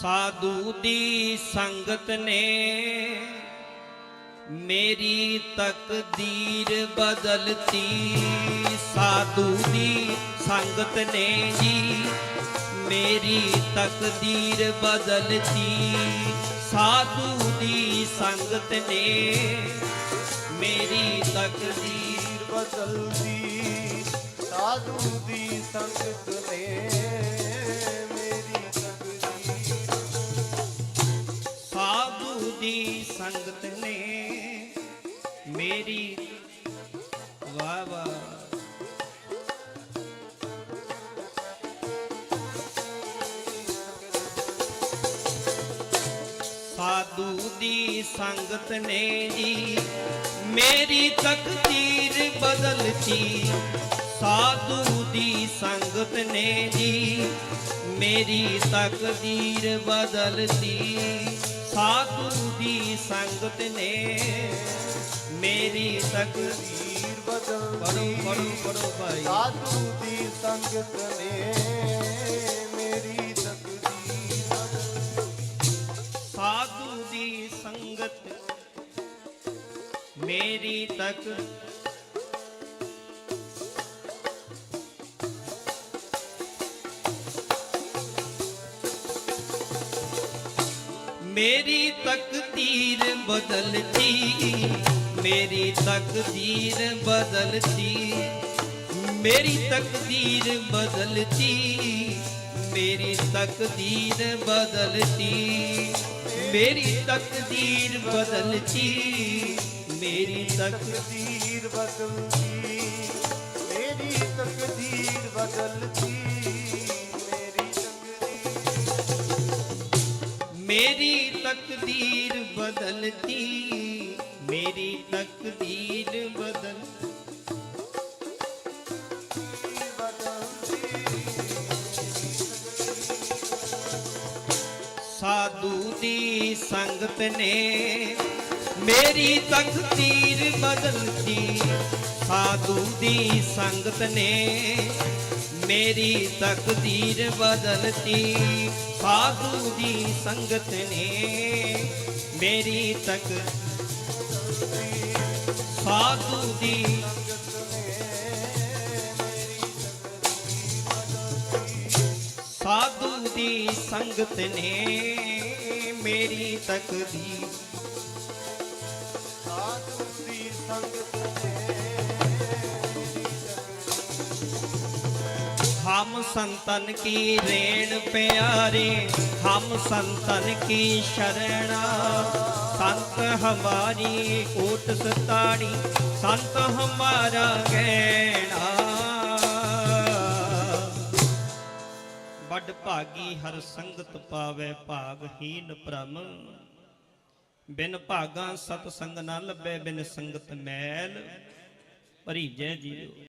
ਸਾਧੂ ਦੀ ਸੰਗਤ ਨੇ ਮੇਰੀ ਤਕਦੀਰ ਬਦਲਤੀ। ਸਾਧੂ ਦੀ ਸੰਗਤ ਨੇ ਜੀ ਮੇਰੀ ਤਕਦੀਰ ਬਦਲਤੀ। ਸਾਧੂ ਦੀ ਸੰਗਤ ਨੇ ਮੇਰੀ ਤਕਦੀਰ ਬਦਲਦੀ ਸਾਧੂ ਦੀ ਸੰਗਤ ਨੇ ਸੰਗਤ ਨੇ ਮੇਰੀ ਵਾਹ ਵਾਹ। ਸਾਧੂ ਦੀ ਸੰਗਤ ਨੇ ਜੀ ਮੇਰੀ ਤਕਦੀਰ ਬਦਲਤੀ। ਸਾਧੂ ਦੀ ਸੰਗਤ ਨੇ ਜੀ ਮੇਰੀ ਤਕਦੀਰ ਬਦਲਤੀ। ਸਾਧੂ ਦੀ ਸੰਗਤ ਨੇ ਮੇਰੀ ਤਕਦੀਰ ਤਕਦੀਰ ਪੜੋ ਪੜੋ ਪੜੋ ਭਾਈ। ਸਾਧੂ ਦੀ ਸੰਗਤ ਨੇ ਮੇਰੀ ਤਕਦੀਰ ਬਦਲਦੀ ਸਾਧੂ ਦੀ ਸੰਗਤ ਮੇਰੀ ਤਕ ਮੇਰੀ ਤਕਦੀਰ ਬਦਲਦੀ ਮੇਰੀ ਤਕਦੀਰ ਬਦਲਦੀ ਮੇਰੀ ਤਕਦੀਰ ਬਦਲਦੀ ਮੇਰੀ ਤਕਦੀਰ ਬਦਲਦੀ ਮੇਰੀ ਤਕਦੀਰ ਬਦਲਤੀ, ਮੇਰੀ ਤਕਦੀਰ ਤਕਦੀਰ ਬਦਲਦੀ ਮੇਰੀ ਤਕਦੀਰ ਬਦਲਦੀ ਮੇਰੀ ਤਕਦੀਰ ਤਕਦੀਰ ਬਦਲਤੀ, ਮੇਰੀ ਤਕਦੀਰ ਬਦਲ ਸਾਧੂ ਦੀ ਸੰਗਤ ਨੇ ਮੇਰੀ ਤਕਦੀਰ ਬਦਲਤੀ। ਸਾਧੂ ਦੀ ਸੰਗਤ ਨੇ ਮੇਰੀ ਤਕਦੀਰ ਬਦਲਤੀ। ਸਾਧੂ ਦੀ ਸੰਗਤ ਨੇ ਮੇਰੀ ਤਕ ਸਾਧੂ ਦੀ ਸਾਧੂ ਦੀ ਸੰਗਤ ਨੇ ਮੇਰੀ ਤਕਦੀਰ ਸਾਧੂ ਦੀ ਸੰਗਤ ਹਮ ਸੰਤਨ ਕੀ ਰੇਣ ਪਿਆਰੇ, ਹਮ ਸੰਤਨ ਕੀ ਸ਼ਰਣਾ। ਸੰਤ ਹਮਾਰੀ ਕੋਟ ਸਤਾੜੀ ਸੰਤ ਹਮਾਰਾ ਗਹਿਣਾ। ਵੱਡ ਭਾਗੀ ਹਰ ਸੰਗਤ ਪਾਵੇ ਭਾਗਹੀਨ ਭ੍ਰਮ। ਬਿਨ ਭਾਗਾ ਸਤ ਸੰਗ ਨਾ ਲੱਭੇ, ਬਿਨ ਸੰਗਤ ਮੈਲ। ਭਰੀਜੈ ਜੀਓ।